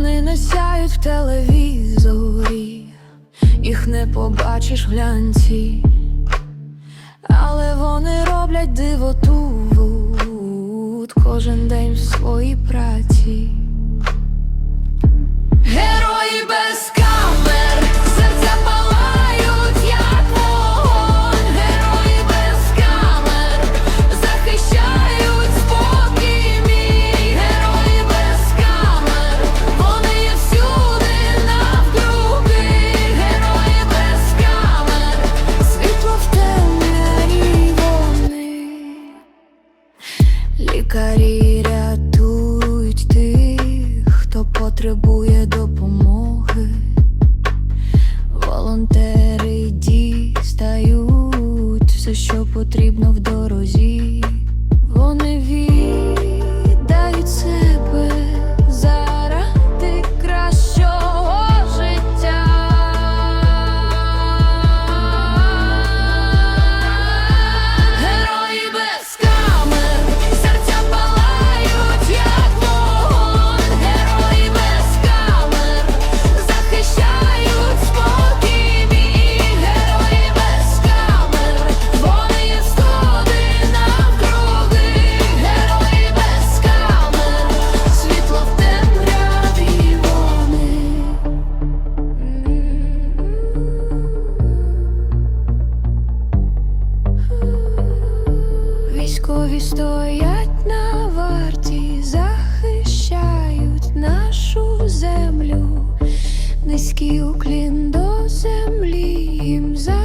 Вони не сяють в телевізорі, їх не побачиш в глянці, але вони роблять диво тут. Кожен день в своїй праці. Лікарі рятують тих, хто потребує допомоги. Волонтери дістають все, що потрібно в дорозі. Вони віддають Військові стоять на варті, захищають нашу землю, низький уклін до землі їм за.